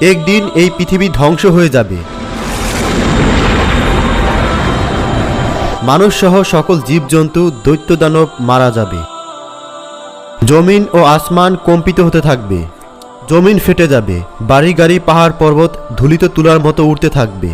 একদিন এই পৃথিবী ধ্বংস হয়ে যাবে। মানুষ সহ সকল জীবজন্তু, দৈত্যদানব মারা যাবে। জমিন ও আসমান কম্পিত হতে থাকবে। জমিন ফেটে যাবে। বাড়ি গাড়ি পাহাড় পর্বত ধুলিত তুলার মতো উঠতে থাকবে।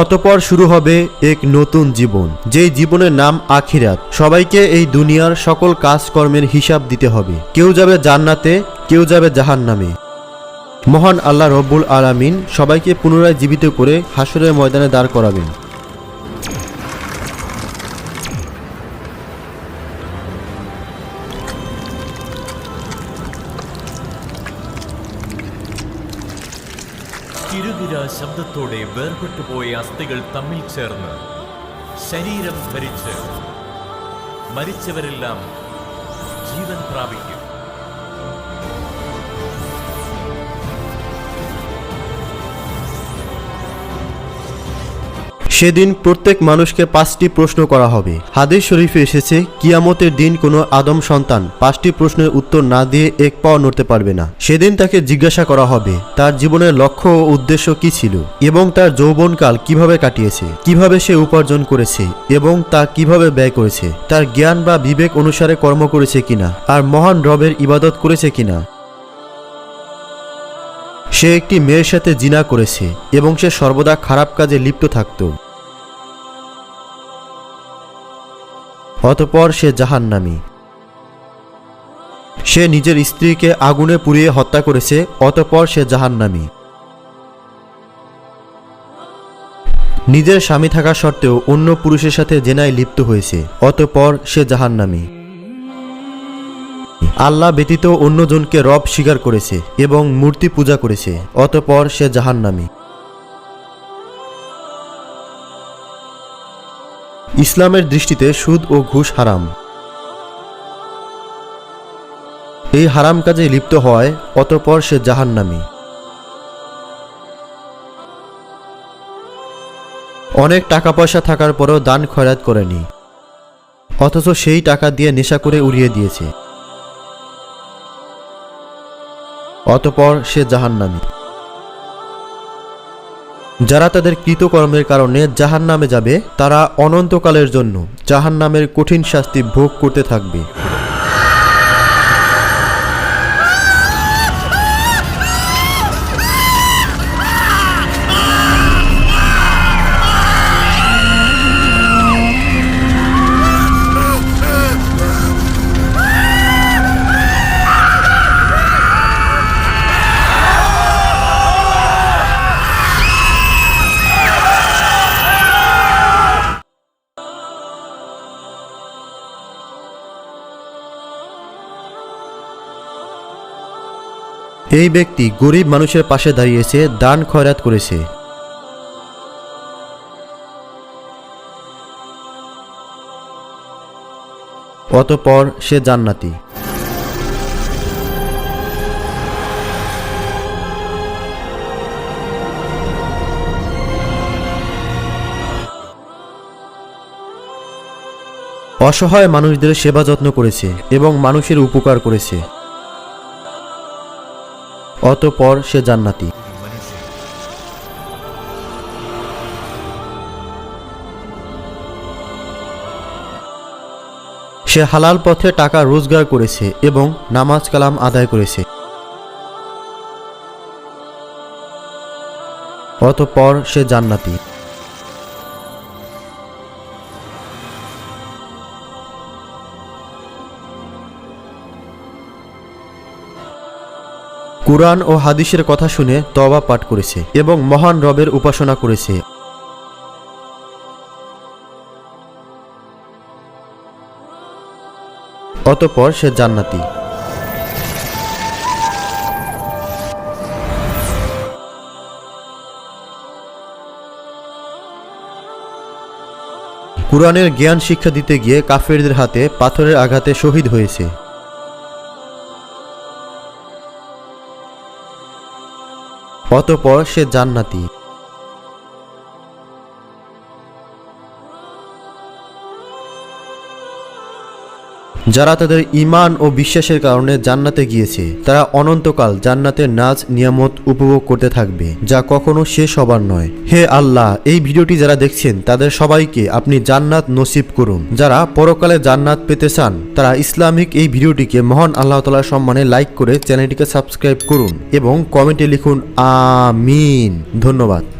অতপর শুরু হবে এক নতুন জীবন যেই জীবনের নাম আখিরাত। সবাইকে এই দুনিয়ার সকল কাজকর্মের হিসাব দিতে হবে। কেউ যাবে জান্নাতে, কেউ যাবে জাহান নামে মহান আল্লাহ রব্বুল আলামিন সবাইকে পুনরায় জীবিত করে হাসরের ময়দানে দাঁড় করাবেন। കിരുകിര ശബ്ദത്തോടെ വേർപെട്ടു പോയ അസ്ഥികൾ തമ്മിൽ ചേർന്ന് ശരീരം ധരിച്ച് മരിച്ചവരെല്ലാം ജീവൻ പ്രാപിക്കും. সেদিন প্রত্যেক মানুষকে পাঁচটি প্রশ্ন করা হবে। হাদিস শরীফে এসেছে, কিয়ামতের দিন কোনো আদম সন্তান পাঁচটি প্রশ্নের উত্তর না দিয়ে এক পাও নড়তে পারবে না। সেদিন তাকে জিজ্ঞাসা করা হবে, তার জীবনের লক্ষ্য ও উদ্দেশ্য কি ছিল এবং তার যৌবনকাল কীভাবে কাটিয়েছে, কীভাবে সে উপার্জন করেছে এবং তা কীভাবে ব্যয় করেছে, তার জ্ঞান বা বিবেক অনুসারে কর্ম করেছে কিনা, আর মহান রবের ইবাদত করেছে কিনা। সে একটি মেয়ের সাথে জিনা করেছে এবং সে সর্বদা খারাপ কাজে লিপ্ত থাকত। অতপর সে জাহান্নামী। সে নিজের স্ত্রীকে আগুনে পুড়িয়ে হত্যা করেছে, অতপর সে জাহান্নামী। নিজের স্বামী থাকা সত্ত্বেও অন্য পুরুষের সাথে জেনায় লিপ্ত হয়েছে, অতপর সে জাহান্নামী। আল্লাহ ব্যতীত অন্যজনকে রব স্বীকার করেছে এবং মূর্তি পূজা করেছে, অতপর সে জাহান্নামী। ইসলামের দৃষ্টিতে সুদ ও ঘুষ হারাম। এই হারাম কাজে লিপ্ত হয় অতপর সে জাহান্নামী। অনেক টাকা পয়সা থাকার পরও দান খয়রাত করেনি। অথচ সেই টাকা দিয়ে নেশা করে উড়িয়ে দিয়েছে। অতপর সে জাহান্নামী। যারা তাদের কৃতকর্মের কারণে জাহান নামে যাবে, তারা অনন্তকালের জন্য জাহান নামের কঠিন শাস্তি ভোগ করতে থাকবে। এই ব্যক্তি গরিব মানুষের পাশে দাঁড়িয়েছে, দান খয়রাত করেছে। অতপর সে জান্নাতি। অসহায় মানুষদের সেবা যত্ন করেছে এবং মানুষের উপকার করেছে। অতপর সে জান্নাতি। সে হালাল পথে টাকা রোজগার করেছে এবং নামাজ কালাম আদায় করেছে। অতপর সে জান্নাতি। কুরআন ও হাদিসের কথা শুনে তবা পাঠ করেছে এবং মহান রবের উপাসনা করেছে। অতপর সে জান্নাতি। কুরআনের জ্ঞান শিক্ষা দিতে গিয়ে কাফেরদের হাতে পাথরের আঘাতে শহীদ হয়েছে। অতপর সে জান্নাতি। যারা তাদের ঈমান ও বিশ্বাসের কারণে জান্নাতে গিয়েছে, তারা অনন্তকাল জান্নাতের নাচ নিয়ামত উপভোগ করতে থাকবে, যা কখনো শেষ হবার নয়। হে আল্লাহ, এই ভিডিওটি যারা দেখছেন, তাদের সবাইকে আপনি জান্নাত নসিব করুন। যারা পরকালে জান্নাত পেতে চান, তারা ইসলামিক এই ভিডিওটিকে মহান আল্লাহ তালার সম্মানে লাইক করে চ্যানেলটিকে সাবস্ক্রাইব করুন এবং কমেন্টে লিখুন, আমিন। ধন্যবাদ।